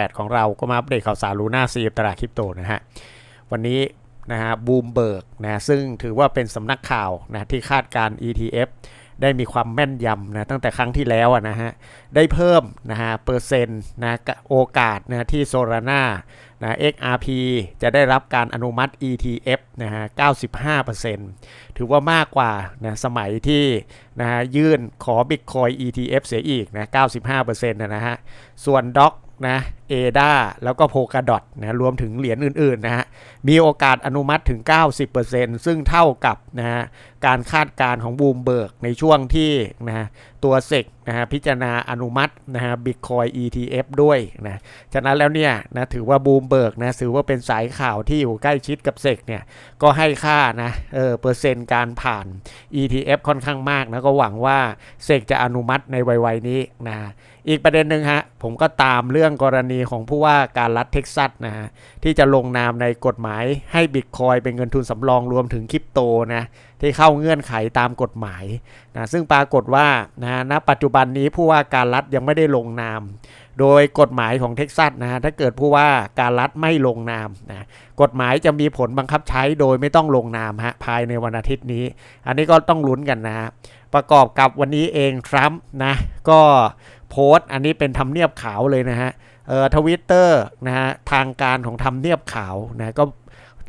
8 ของเราก็มาอัปเดตข่าวสารลูน่าซีตลาดคริปโตนะฮะ วันนี้นะฮะบูมเบิร์กนะซึ่งถือว่าเป็นสำนักข่าวนะที่คาดการ ETF ได้มีความแม่นยำนะตั้งแต่ครั้งที่แล้วนะฮะได้เพิ่มนะฮะเปอร์เซ็นต์นะโอกาสนะที่โซลาร่านะ XRP จะได้รับการอนุมัติ ETF นะฮะ 95%ถือว่ามากกว่านะสมัยที่นะฮะยื่นขอ Bitcoin ETF เสียอีกนะ 95%นะฮะส่วนด็อกนะ เอดาแล้วก็โพกาดอทนะรวมถึงเหรียญอื่นๆนะฮะมีโอกาสอนุมัติถึง 90%ซึ่งเท่ากับนะฮะ การคาดการณ์ของบูมเบิร์กในช่วงที่นะตัวเซกนะฮะพิจารณาอนุมัตินะฮะบิตคอย ETF ด้วยนะฉะนั้นแล้วเนี่ยนะถือว่าบูมเบิร์กนะถือว่าเป็นสายข่าวที่อยู่ใกล้ชิดกับเซกเนี่ยก็ให้ค่านะเออเปอร์เซ็นต์การผ่าน ETF ค่อนข้างมากนะก็หวังว่าเซกจะอนุมัติในไวๆนี้นะอีกประเด็นหนึ่งฮะผมก็ตามเรื่องกรณีของผู้ว่าการรัฐเท็กซัสนะฮะที่จะลงนามในกฎหมายให้บิตคอยเป็นเงินทุนสำรองรวมถึงคริปโตนะ ที่เข้าเงื่อนไขตามกฎหมายนะซึ่งปรากฏว่านะณปัจจุบันนี้ผู้ว่าการรัฐยังไม่ได้ลงนาม โดยกฎหมายของเท็กซัสนะฮะถ้าเกิดผู้ว่าการรัฐไม่ลงนามนะกฎหมายจะมีผลบังคับใช้โดยไม่ต้องลงนามฮะภายในวันอาทิตย์นี้ อันนี้ก็ต้องลุ้นกันนะประกอบกับวันนี้เองทรัมป์นะก็โพสต์อันนี้เป็นทำเนียบขาวเลยนะฮะเอ่อทวิตเตอร์นะฮะทางการของทำเนียบขาวนะก็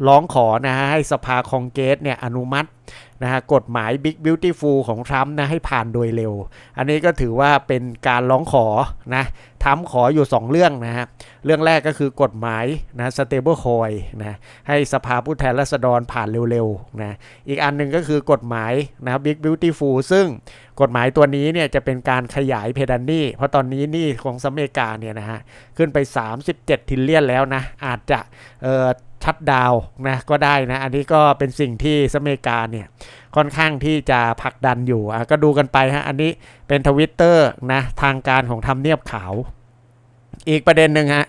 ร้องขอนะฮะให้สภาคองเกรสเนี่ยอนุมัตินะฮะกฎหมาย Big Beautiful ของทรัมป์นะให้ผ่านโดยเร็ว อันนี้ก็ถือว่าเป็นการร้องขอนะทำขออยู่ 2 เรื่องนะฮะเรื่องแรกก็คือกฎหมายนะ stable coin นะให้สภาผู้แทนราษฎรผ่านเร็วๆนะอีกอันหนึ่งก็คือกฎหมายนะ Big Beautiful ซึ่งกฎหมายตัวนี้เนี่ยจะเป็นการขยายเพดานหนี้ เพราะตอนนี้หนี้ของสหรัฐอเมริกาเนี่ยนะฮะขึ้นไป 37ทิลเลียนแล้วนะอาจจะเอ่อ ชัดดาวนะก็ได้นะ อันนี้ก็เป็นสิ่งที่สเมกาเนี่ยค่อนข้างที่จะผลักดันอยู่อะก็ดูกันไปฮะอันนี้เป็นทวิตเตอร์นะทางการของทำเนียบขาว อีกประเด็นหนึ่งฮะ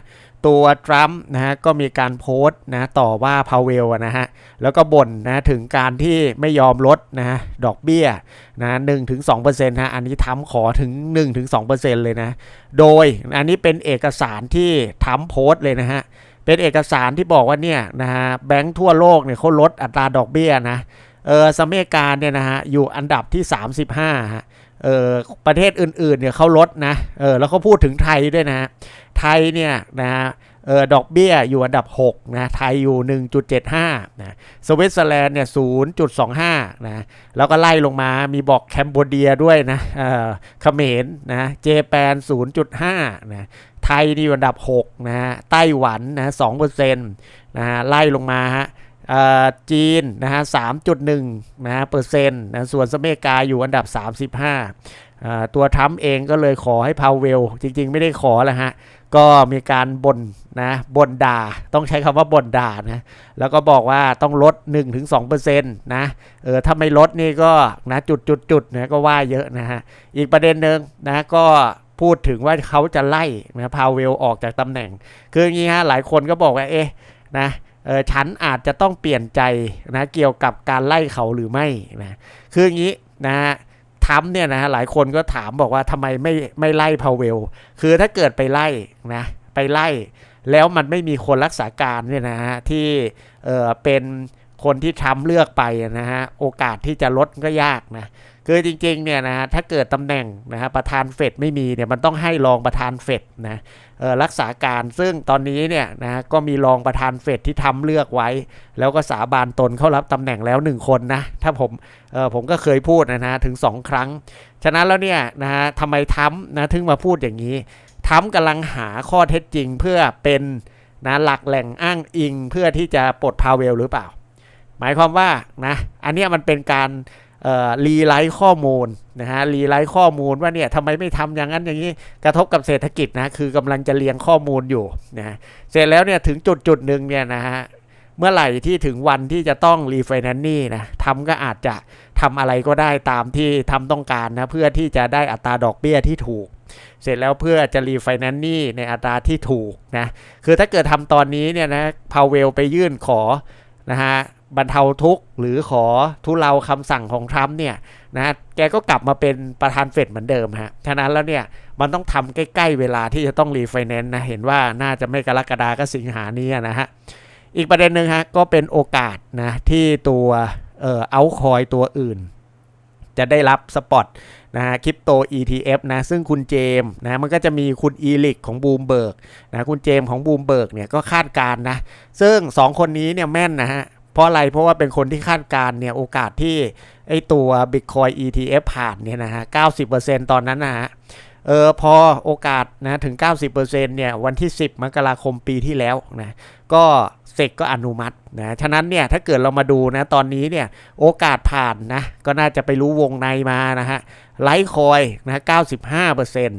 ตัวทรัมป์นะฮะก็มีการโพสต์นะต่อว่าพาวเวลนะฮะแล้วก็บ่นนะถึงการที่ไม่ยอมลดนะดอกเบี้ยนะหนึ่งถึงสองเปอร์เซ็นต์ฮะอันนี้ทำขอถึงหนึ่งถึงสองเปอร์เซ็นต์เลยนะ โดยอันนี้เป็นเอกสารที่ทำโพสต์เลยนะฮะ เป็นเอกสารที่บอกว่าเนี่ยนะฮะแบงค์ทั่วโลกเนี่ยเขาลดอัตราดอกเบี้ยนะเออสหรัฐอเมริกาเนี่ยนะฮะอยู่อันดับที่ 35ฮะเออประเทศอื่นๆเนี่ยเขาลดนะเออแล้วเขาพูดถึงไทยด้วยนะไทยเนี่ยนะเออดอกเบี้ยอยู่อันดับ6นะไทยอยู่ 1.75นะสวิตเซอร์แลนด์เนี่ย0.25นะแล้วก็ไล่ลงมามีบอกแคนเบเดียด้วยนะเออเขมรนะเจแปน0.5นะ ไทยนี่อยู่อันดับ 6 นะฮะ ไต้หวันนะ2%นต์นะฮะ ไล่ลงมาฮะจีนนะฮะ3.1นะฮะเปอร์เซ็นต์นะส่วนสเมกาอยู่อันดับ 35 ตัวทรัมป์เองก็เลยขอให้พาวเวล จริงๆ ไม่ได้ขอแล้วฮะ ก็มีการบ่นนะบ่นด่า ต้องใช้คำว่าบ่นด่านะ แล้วก็บอกว่าต้องลด 1-2%นะเออถ้าไม่ลดนี่ก็นะจุดจุดจุดนะก็ว่าเยอะนะฮะ อีกประเด็นหนึ่งนะก็ พูดถึงว่าเขาจะไล่นะพาวเวลออกจากตำแหน่ง คืออย่างนี้ฮะหลายคนก็บอกว่าเอ๊ะนะเออฉันอาจจะต้องเปลี่ยนใจนะเกี่ยวกับการไล่เขาหรือไม่นะคืออย่างนี้นะทัมเนี่ยนะหลายคนก็ถามบอกว่าทำไมไม่ไม่ไล่พาวเวล คือถ้าเกิดไปไล่นะไปไล่ แล้วมันไม่มีคนรักษาการเนี่ยนะฮะที่เออเป็นคนที่ทำเลือกไปนะฮะโอกาสที่จะลดก็ยากนะ คือจริงๆเนี่ยนะฮะถ้าเกิดตำแหน่งนะฮะประธานเฟดไม่มีเนี่ยมันต้องให้รองประธานเฟดนะรักษาการซึ่งตอนนี้เนี่ยนะก็มีรองประธานเฟดที่ทำเลือกไว้ แล้วก็สาบานตนเข้ารับตำแหน่งแล้ว 1 คนนะถ้าผมเออผมก็เคยพูดนะนะถึง 2 ครั้ง ฉะนั้นแล้วเนี่ยนะฮะทำไมทำนะถึงมาพูดอย่างนี้ทำกำลังหาข้อเท็จจริงเพื่อเป็นนะหลักแหล่งอ้างอิงเพื่อที่จะปลดพาวเวลหรือเปล่า หมายความว่านะอันนี้มันเป็นการ รีไลท์ข้อมูลนะฮะรีไลท์ข้อมูลว่าเนี่ยทำไมไม่ทำอย่างนั้นอย่างนี้กระทบกับเศรษฐกิจนะคือกำลังจะเรียงข้อมูลอยู่นะเสร็จแล้วเนี่ยถึงจุดจุดหนึ่งเนี่ยนะฮะเมื่อไหร่ที่ถึงวันที่จะต้องรีไฟแนนซ์นี่นะทำก็อาจจะทำอะไรก็ได้ตามที่ทำต้องการนะเพื่อที่จะได้อัตราดอกเบี้ยที่ถูก เสร็จแล้วเพื่อจะรีไฟแนนซ์นี่ในอัตราที่ถูกนะคือถ้าเกิดทำตอนนี้เนี่ยนะพาวเวลไปยื่นขอนะฮะ บรรเทาทุกข์หรือขอทุเลาคำสั่งของทรัมป์เนี่ยนะแกก็กลับมาเป็นประธานเฟดเหมือนเดิมฮะฉะนั้นแล้วเนี่ยมันต้องทำใกล้ๆเวลาที่จะต้องรีไฟแนนซ์นะเห็นว่าน่าจะไม่กรกฎาก็สิงหานี้นะฮะอีกประเด็นหนึ่งฮะก็เป็นโอกาสนะที่ตัวเอ่อเอาคอยตัวอื่น จะได้รับสปอตนะฮะคริปโต ETF นะซึ่งคุณเจมส์นะมันก็จะมีคุณอีลิกของบูมเบิร์กนะคุณเจมส์ของบูมเบิร์กเนี่ยก็คาดการณ์นะ ซึ่ง 2 คนนี้เนี่ยแม่นนะฮะ เพราะอะไรเพราะว่าเป็นคนที่คาดการณ์เนี่ยโอกาสที่ไอตัว Bitcoin ETF ผ่านเนี่ยนะฮะ 90%ตอนนั้นนะฮะ เออพอโอกาสนะถึง 90%เนี่ยวันที่ 10 มกราคมปีที่แล้วนะก็เสกก็อนุมัตินะฉะนั้นเนี่ยถ้าเกิดเรามาดูนะตอนนี้เนี่ยโอกาสผ่านนะก็น่าจะไปรู้วงในมานะฮะไลท์คอยนะ95%น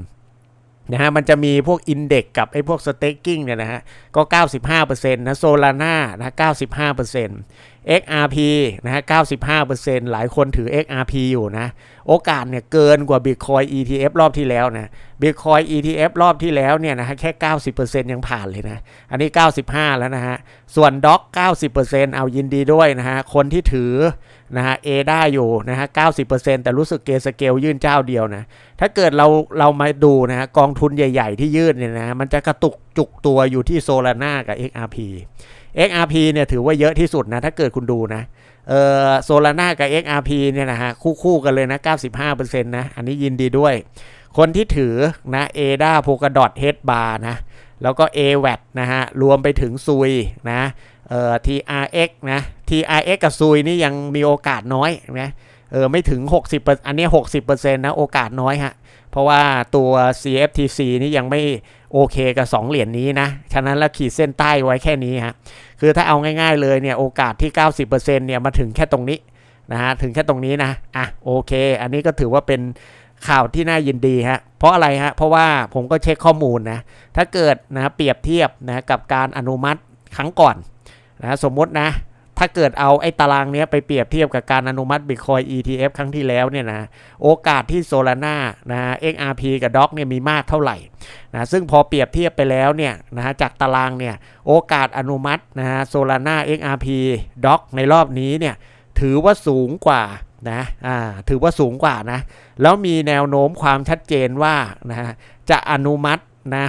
นะฮะมันจะมีพวกอินเด็กกับไอ้พวกสเต็กกิ้งเนี่ยนะฮะก็ 95%นะโซลาร่านะ95% XRP นะฮะ 95%หลายคนถือ XRP อยู่นะ โอกาสเนี่ยเกินกว่า Bitcoin ETF รอบที่แล้วนะ Bitcoin ETF รอบที่แล้วเนี่ยนะฮะแค่ 90%ยังผ่านเลยนะ อันนี้ 95 แล้วนะฮะ ส่วน DOC 90%เอายินดีด้วยนะฮะ คนที่ถือนะฮะ A ได้อยู่นะฮะ 90%แต่รู้สึกเกสเกลยื่นเจ้าเดียวนะ ถ้าเกิดเราเรามาดูนะฮะกองทุนใหญ่ ๆ ที่ยื่นเนี่ยนะ มันจะกระตุกจุกตัวอยู่ที่โซลาร่ากับ XRP XRP เนี่ยถือว่าเยอะที่สุดนะ ถ้าเกิดคุณดูนะเออโซลาร่ากับ XRP เนี่ยนะฮะคู่คู่กันเลยนะ 95%นะ อันนี้ยินดีด้วย คนที่ถือนะ ADA Polkadot Hbar นะ แล้วก็ AWAT นะฮะ รวมไปถึงซุยนะเอ่อ TRX นะ TRX กับซุยนี่ยังมีโอกาสน้อยนะ เออไม่ถึง 60 อันนี้ 60%นะโอกาสน้อยฮะ เพราะว่าตัว CFTC นี่ยังไม่โอเคกับ 2 เหรียญนี้นะ ฉะนั้นแล้วขีดเส้นใต้ไว้แค่นี้ฮะ คือถ้าเอาง่ายๆเลยเนี่ยโอกาสที่ 90%เนี่ยมาถึงแค่ตรงนี้นะฮะถึงแค่ตรงนี้นะ อะโอเค อันนี้ก็ถือว่าเป็นข่าวที่น่ายินดีฮะ เพราะอะไรฮะ เพราะว่าผมก็เช็คข้อมูลนะ ถ้าเกิดนะเปรียบเทียบนะกับการอนุมัติครั้งก่อนนะสมมตินะ ถ้าเกิดเอาไอ้ตารางเนี้ยไปเปรียบเทียบกับการอนุมัติ Bitcoin ETF ครั้งที่แล้วเนี่ยนะโอกาสที่ Solana นะ XRP กับ DOC เนี่ยมีมากเท่าไหร่นะซึ่งพอเปรียบเทียบไปแล้วเนี่ยนะฮะจากตารางเนี่ยโอกาสอนุมัตินะฮะ Solana XRP DOC ในรอบนี้เนี่ยถือว่าสูงกว่านะอ่าถือว่าสูงกว่านะแล้วมีแนวโน้มความชัดเจนว่านะฮะจะอนุมัตินะ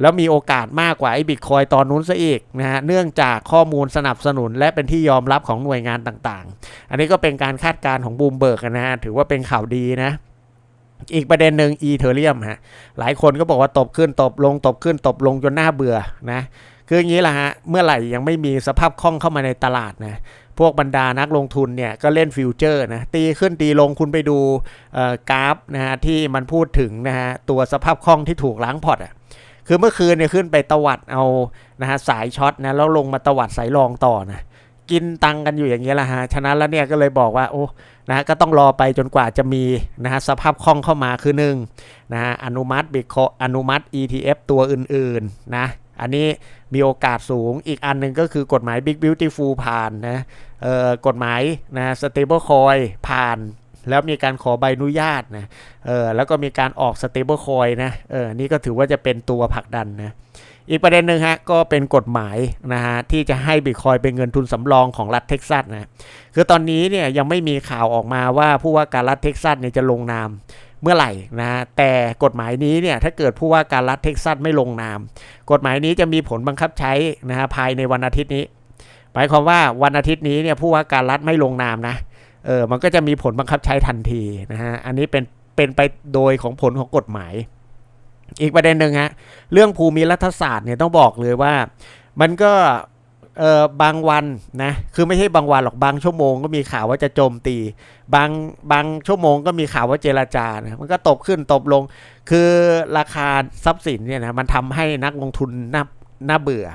แล้วมีโอกาสมากกว่าไอ้บิตคอยตอนนู้นซะอีกนะฮะเนื่องจากข้อมูลสนับสนุน และเป็นที่ยอมรับของหน่วยงานต่างๆ อันนี้ก็เป็นการคาดการณ์ของบูมเบิร์กนะฮะถือว่าเป็นข่าวดีนะอีกประเด็นหนึ่งอีเทเรียมฮะหลายคนก็บอกว่าตบขึ้นตบลงตบขึ้นตบลงจนหน้าเบื่อนะคืออย่างนี้แหละฮะเมื่อไหร่ยังไม่มีสภาพคล่องเข้ามาในตลาดนะพวกบรรดานักลงทุนเนี่ยก็เล่นฟิวเจอร์นะตีขึ้นตีลงคุณไปดูกราฟนะฮะที่มันพูดถึงนะฮะตัวสภาพคล่องที่ถูกล้างพอร์ตอะ คือเมื่อคืนเนี่ยขึ้นไปตวัดเอานะฮะสายช็อตนะแล้วลงมาตวัดสายรองต่อนะกินตังกันอยู่อย่างเงี้ยแหละฮะ ฉะนั้นแล้วเนี่ยก็เลยบอกว่าโอ้นะก็ต้องรอไปจนกว่าจะมีนะฮะสภาพคล่องเข้ามาคือหนึ่งนะฮะอนุมัติบิคออนุมัติ ETF ตัวอื่นๆนะอันนี้มีโอกาสสูงอีกอันหนึ่งก็คือกฎหมาย Big Beautiful ผ่านนะเอ่อกฎหมายนะ Stable Coin ผ่าน แล้วมีการขอใบอนุญาตนะเออแล้วก็มีการออก Stable Coin นะเออนี่ก็ถือว่าจะเป็นตัวผลักดันนะอีกประเด็นหนึ่งฮะก็เป็นกฎหมายนะฮะที่จะให้บิตคอยเป็นเงินทุนสำรองของรัฐเท็กซัสนะคือตอนนี้เนี่ยยังไม่มีข่าวออกมาว่าผู้ว่าการรัฐเท็กซัสเนี่ยจะลงนามเมื่อไหร่นะแต่กฎหมายนี้เนี่ยถ้าเกิดผู้ว่าการรัฐเท็กซัสไม่ลงนาม กฎหมายนี้จะมีผลบังคับใช้นะฮะภายในวันอาทิตย์นี้ หมายความว่าวันอาทิตย์นี้เนี่ยผู้ว่าการรัฐไม่ลงนามนะ เออมันก็จะมีผลบังคับใช้ทันทีนะฮะอันนี้เป็นเป็นไปโดยของผลของกฎหมาย อีกประเด็นหนึ่งฮะเรื่องภูมิรัฐศาสตร์เนี่ยต้องบอกเลยว่า มันก็เออบางวันนะคือไม่ใช่บางวันหรอกบางชั่วโมงก็มีข่าวว่าจะโจมตี บางบางชั่วโมงก็มีข่าวว่าเจราจานะมันก็ตบขึ้นตบลง คือราคาทรัพย์สินเนี่ยนะมันทำให้นักลงทุนน่าน่าเบื่อ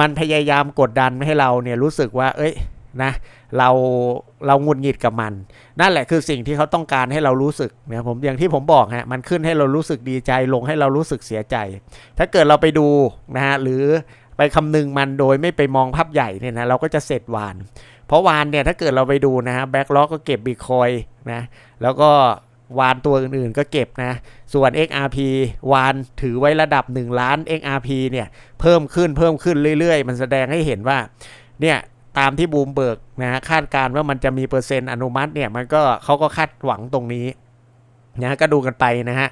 มันพยายามกดดันให้เราเนี่ยรู้สึกว่า เอ้ย นะเราเรางุนหงิดกับมัน นั่นแหละคือสิ่งที่เขาต้องการให้เรารู้สึกเนี่ยผมอย่างที่ผมบอกฮะมันขึ้นให้เรารู้สึกดีใจลงให้เรารู้สึกเสียใจ ถ้าเกิดเราไปดูนะฮะหรือไปคำนึงมันโดยไม่ไปมองภาพใหญ่เนี่ยนะเราก็จะเสร็จวาน เพราะวานเนี่ยถ้าเกิดเราไปดูนะฮะแบ็กล็อกก็เก็บบิตคอยนะแล้วก็วานตัวอื่นๆก็เก็บนะ ส่วน XRP วานถือไว้ระดับ 1 ล้าน XRP เนี่ยเพิ่มขึ้นเพิ่มขึ้นเรื่อยๆ มันแสดงให้เห็นว่าเนี่ย ตามที่บูมเบิร์กนะฮะคาดการว่ามันจะมีเปอร์เซ็นต์อนุมัติเนี่ยมันก็เขาก็คาดหวังตรงนี้นะก็ดูกันไปนะฮะ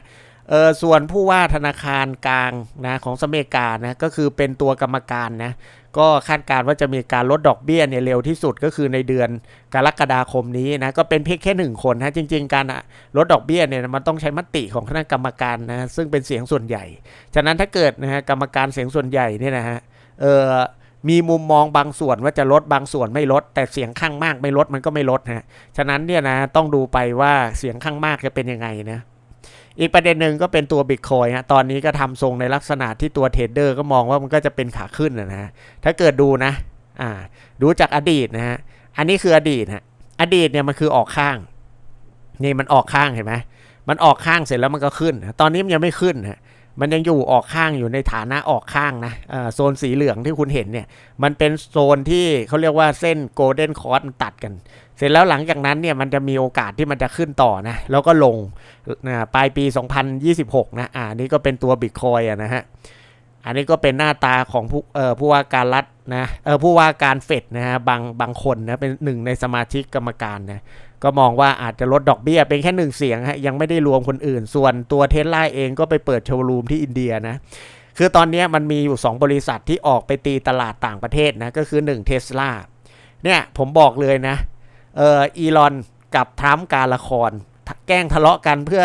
เออส่วนผู้ว่าธนาคารกลางนะของสเมกานะก็คือเป็นตัวกรรมการนะก็คาดการว่าจะมีการลดดอกเบี้ยเนี่ยเร็วที่สุดก็คือในเดือนกรกฎาคมนี้นะก็เป็นเพียงแค่หนึ่งคนนะจริง ๆ การลดดอกเบี้ยเนี่ยมันต้องใช้มติของคณะกรรมการนะซึ่งเป็นเสียงส่วนใหญ่ ฉะนั้นถ้าเกิดนะฮะกรรมการเสียงส่วนใหญ่เนี่ยนะฮะเออ มีมุมมองบางส่วนว่าจะลดบางส่วนไม่ลด แต่เสียงข้างมากไม่ลดมันก็ไม่ลดฮะฉะนั้นเนี่ยนะต้องดูไปว่าเสียงข้างมากจะเป็นยังไงนะอีกประเด็นหนึ่งก็เป็นตัวบิตคอยฮะตอนนี้ก็ทำทรงในลักษณะที่ตัวเทรดเดอร์ก็มองว่ามันก็จะเป็นขาขึ้นนะฮะถ้าเกิดดูนะอ่าดูจากอดีตนะฮะอันนี้คืออดีตฮะอดีตเนี่ยมันคือออกข้าง นี่มันออกข้างเห็นไหมมันออกข้างเสร็จแล้วมันก็ขึ้น ตอนนี้มันยังไม่ขึ้นฮะ มันยังอยู่ออกข้างอยู่ในฐานะออกข้างนะโซนสีเหลืองที่คุณเห็นเนี่ย มันเป็นโซนที่เขาเรียกว่าเส้นโกลเด้นคอร์สตัดกัน เสร็จแล้วหลังจากนั้นเนี่ยมันจะมีโอกาสที่มันจะขึ้นต่อนะ แล้วก็ลงนะปลายปี 2026 นะอ่านี่ก็เป็นตัวบิตคอยนะฮะ อันนี้ก็เป็นหน้าตาของผู้เอ่อผู้ว่าการรัฐนะเออผู้ว่าการเฟดนะฮะบางบางคนนะเป็นหนึ่งในสมาชิกกรรมการนะ ก็มองว่าอาจจะลดดอกเบี้ยเป็นแค่หนึ่งเสียงฮะยังไม่ได้รวมคนอื่น ส่วนตัวเทสลาเองก็ไปเปิดโชว์รูมที่อินเดียนะคือตอนนี้มันมีอยู่ 2 บริษัทที่ออกไปตีตลาดต่างประเทศนะก็คือ1เทสลาเนี่ยผมบอกเลยนะเอออีลอนกับทรัมป์การละคร แกล้งทะเลาะกันเพื่อ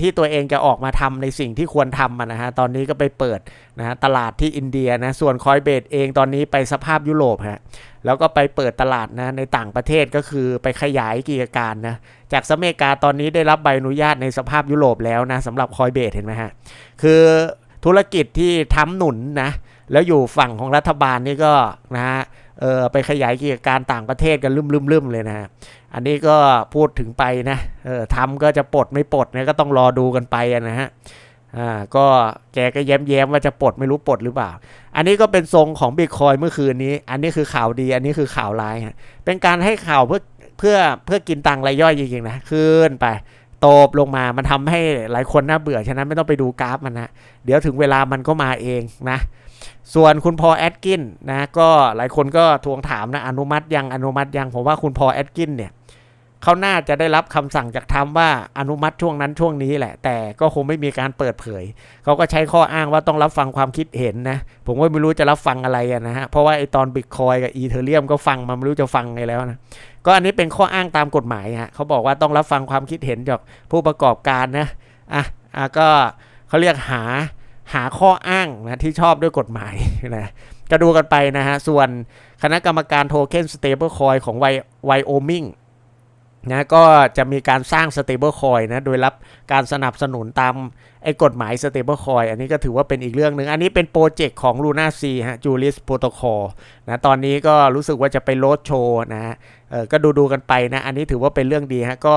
ที่ตัวเองจะออกมาทำในสิ่งที่ควรทำนะฮะตอนนี้ก็ไปเปิดนะตลาดที่อินเดียนะส่วนคอยเบดเองตอนนี้ไปสภาพยุโรปฮะแล้วก็ไปเปิดตลาดนะในต่างประเทศก็คือไปขยายกิจการนะจากสหรัฐอเมริกาตอนนี้ได้รับใบอนุญาตในสภาพยุโรปแล้วนะสำหรับคอยเบดเห็นไหมฮะคือธุรกิจที่ทำหนุนนะแล้วอยู่ฝั่งของรัฐบาลนี่ก็นะฮะ เออไปขยายกิจการต่างประเทศกันลืมๆเลยนะฮะอันนี้ก็พูดถึงไปนะเออทำก็จะปลดไม่ปลดเนี่ยก็ต้องรอดูกันไปนะฮะอ่าก็แกก็แย้มๆว่าจะปลดไม่รู้ปลดหรือเปล่า อันนี้ก็เป็นทรงของบิตคอยเมื่อคืนนี้ อันนี้คือข่าวดีอันนี้คือข่าวร้ายฮะเป็นการให้ข่าวเพื่อเพื่อเพื่อกินตังรายย่อยจริงๆนะขึ้นไปโตบลงมา มันทำให้หลายคนน่าเบื่อ ฉะนั้นไม่ต้องไปดูกราฟมันนะ เดี๋ยวถึงเวลามันก็มาเองนะ ส่วนคุณพอแอดกินนะก็หลายคนก็ทวงถามนะอนุมัติยังอนุมัติยังผมว่าคุณพอแอดกินเนี่ยเขาน่าจะได้รับคำสั่งจากทำว่าอนุมัติช่วงนั้นช่วงนี้แหละ แต่ก็คงไม่มีการเปิดเผย เขาก็ใช้ข้ออ้างว่าต้องรับฟังความคิดเห็นนะ ผมก็ไม่รู้จะรับฟังอะไรนะฮะเพราะว่าไอตอนบิตคอยกับอีเทเรียมก็ฟังมาไม่รู้จะฟังไงแล้วนะก็อันนี้เป็นข้ออ้างตามกฎหมายฮะเขาบอกว่าต้องรับฟังความคิดเห็นจากผู้ประกอบการนะอะอะก็เขาเรียกหา หาข้ออ้างนะที่ชอบด้วยกฎหมายนะก็ดูกันไปนะฮะ ส่วนคณะกรรมการโทเค็นสเตเบิลคอยของไวไวโอมิงนะก็จะมีการสร้างสเตเบิลคอยนะโดยรับการสนับสนุนตามไอ้กฎหมายสเตเบิลคอยอันนี้ก็ถือว่าเป็นอีกเรื่องหนึ่ง อันนี้เป็นโปรเจกต์ของ Luna C ฮะ Julius Protocol นะตอนนี้ก็รู้สึกว่าจะไปโรดโชว์นะฮะเออก็ดูดูกันไปนะ อันนี้ถือว่าเป็นเรื่องดีฮะก็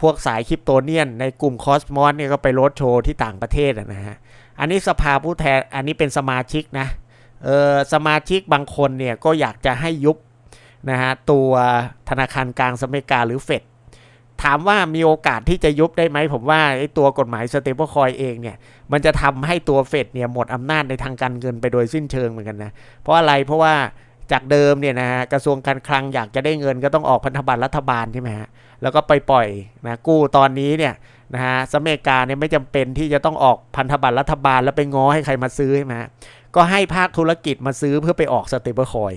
พวกสายคริปโตเนียน ในกลุ่มคอสมอสเนี่ยก็ไปโรดโชว์ที่ต่างประเทศนะฮะ อันนี้สภาผู้แทน อันนี้เป็นสมาชิกนะ เออสมาชิกบางคนเนี่ยก็อยากจะให้ยุบนะฮะตัวธนาคารกลางสหรัฐอเมริกาหรือเฟดถามว่ามีโอกาสที่จะยุบได้ไหม ผมว่าไอ้ตัวกฎหมายสเตเบิลคอยเองเนี่ย มันจะทำให้ตัวเฟดเนี่ยหมดอำนาจในทางการเงินไปโดยสิ้นเชิงเหมือนกันนะ เพราะอะไรเพราะว่าจากเดิมเนี่ยนะฮะกระทรวงการคลังอยากจะได้เงินก็ต้องออกพันธบัตรรัฐบาลใช่ไหมฮะ แล้วก็ไปปล่อยนะกู้ตอนนี้เนี่ยนะฮะสหรัฐอเมริกาเนี่ยไม่จำเป็นที่จะต้องออกพันธบัตรรัฐบาลแล้วไปง้อให้ใครมาซื้อใช่ไหมก็ให้ภาคธุรกิจมาซื้อเพื่อไปออกสเตเบิลคอย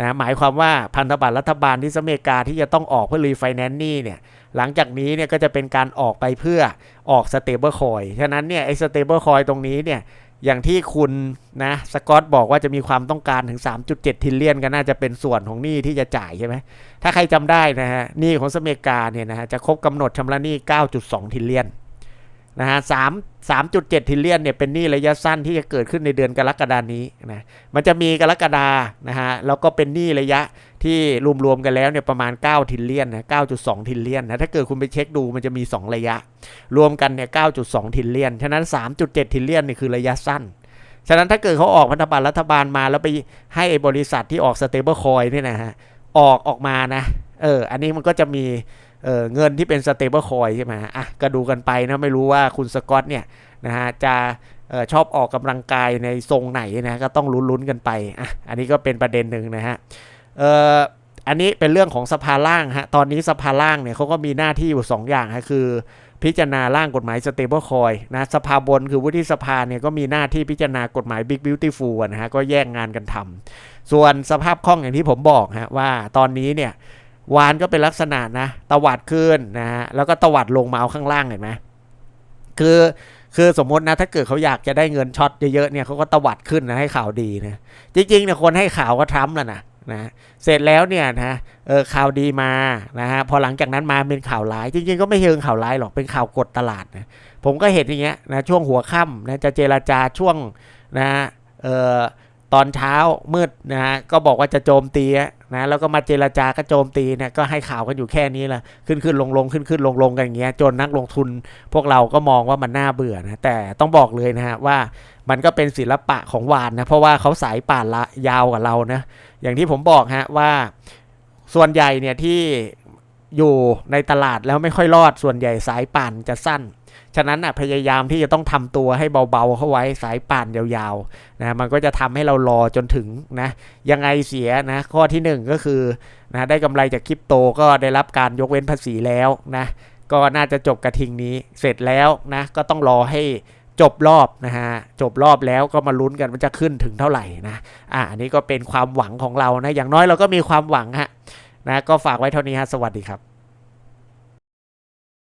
นะหมายความว่าพันธบัตรรัฐบาลที่สหรัฐอเมริกาที่จะต้องออกเพื่อรีไฟแนนซ์นี่เนี่ยหลังจากนี้เนี่ยก็จะเป็นการออกไปเพื่อออกสเตเบิลคอยฉะนั้นเนี่ยไอ้สเตเบิลคอยตรงนี้เนี่ย อย่างที่คุณนะสกอตบอกว่าจะมีความต้องการถึง 3.7 ทิลเลียนก็น่าจะเป็นส่วนของหนี้ที่จะจ่ายใช่ไหมถ้าใครจำได้นะฮะหนี้ของสเมกาเนี่ยนะฮะจะครบกำหนดชำระหนี้ 9.2 ทิลเลียนนะฮะสามสามจุดเจ็ดทิลเลียนเนี่ยเป็นหนี้ระยะสั้นที่จะเกิดขึ้นในเดือนกรกฎานี้นะมันจะมีกรกฎานะฮะแล้วก็เป็นหนี้ระยะ ที่รวมๆกันแล้วเนี่ยประมาณ 9 ทิลเลียนนะ 9.2 ทิลเลียนนะ ถ้าเกิดคุณไปเช็คดูมันจะมี 2 ระยะ รวมกันเนี่ย 9.2 ทิลเลียน ฉะนั้น 3.7 ทิลเลียนนี่คือระยะสั้น ฉะนั้นถ้าเกิดเขาออกพันธบัตรรัฐบาลมาแล้วไปให้บริษัทที่ออกสเตเบิลคอยเนี่ยนะฮะ ออกออกมานะ เออ อันนี้มันก็จะมีเออเงินที่เป็นสเตเบิลคอยใช่ไหมอะก็ดูกันไปนะ ไม่รู้ว่าคุณสกอตเนี่ยนะฮะจะออชอบออกกำลังกายในทรงไหนนะ ก็ต้องลุ้นๆกันไป อะ อันนี้ก็เป็นประเด็นหนึ่งนะฮะ เอออันนี้เป็นเรื่องของสภาล่างฮะ ตอนนี้สภาล่างเนี่ยเขาก็มีหน้าที่อยู่ 2 อย่างฮะ คือ พิจารณาร่างกฎหมาย stable coin นะสภาบนคือวุฒิสภาเนี่ยก็มีหน้าที่พิจารณากฎหมาย big beautiful อะนะฮะ ก็แยกงานกันทำส่วนสภาพคล่องอย่างที่ผมบอกฮะว่าตอนนี้เนี่ยวานก็เป็นลักษณะนะตวัดขึ้นนะฮะแล้วก็ตวัดลงมาเอาข้างล่างเห็นไหมคือคือสมมตินะถ้าเกิดเขาอยากจะได้เงินช็อตเยอะๆเนี่ยเขาก็ตวัดขึ้นนะให้ข่าวดีนะจริงๆเนี่ยคนให้ข่าวก็ทรัมป์แหละนะ นะเสร็จแล้วเนี่ยนะเออข่าวดีมานะฮะพอหลังจากนั้นมาเป็นข่าวร้าย จริงๆก็ไม่เชิงข่าวร้ายหรอกเป็นข่าวกดตลาดนะผมก็เห็นอย่างเงี้ยนะช่วงหัวค่ำนะจะเจราจาช่วงนะเออ ตอนเช้ามืดนะฮะก็บอกว่าจะโจมตีนะแล้วก็มาเจราจาก็โจมตีเนี่ยก็ให้ข่าวกันอยู่แค่นี้แหละขึ้นขึ้นลงลงขึ้นขึ้นลงลงกันอย่างเงี้ยจนนักลงทุนพวกเราก็มองว่ามันน่าเบื่อนะแต่ต้องบอกเลยนะฮะว่ามันก็เป็นศิลปะของวานนะเพราะว่าเขาสายป่านละยาวกว่าเรานะอย่างที่ผมบอกฮะว่าส่วนใหญ่เนี่ยที่อยู่ในตลาดแล้วไม่ค่อยรอดส่วนใหญ่สายป่านจะสั้น ฉะนั้นอะพยายามที่จะต้องทำตัวให้เบาๆเข้าไว้สายป่านยาวๆนะมันก็จะทำให้เรารอจนถึงนะยังไงเสียนะข้อที่หนึ่งก็คือนะได้กำไรจากคริปโตก็ได้รับการยกเว้นภาษีแล้วนะก็น่าจะจบกระทิงนี้เสร็จแล้วนะก็ต้องรอให้จบรอบนะฮะจบรอบแล้วก็มาลุ้นกันว่าจะขึ้นถึงเท่าไหร่นะอะอันนี้ก็เป็นความหวังของเรานะอย่างน้อยเราก็มีความหวังฮะนะก็ฝากไว้เท่านี้ฮะสวัสดีครับ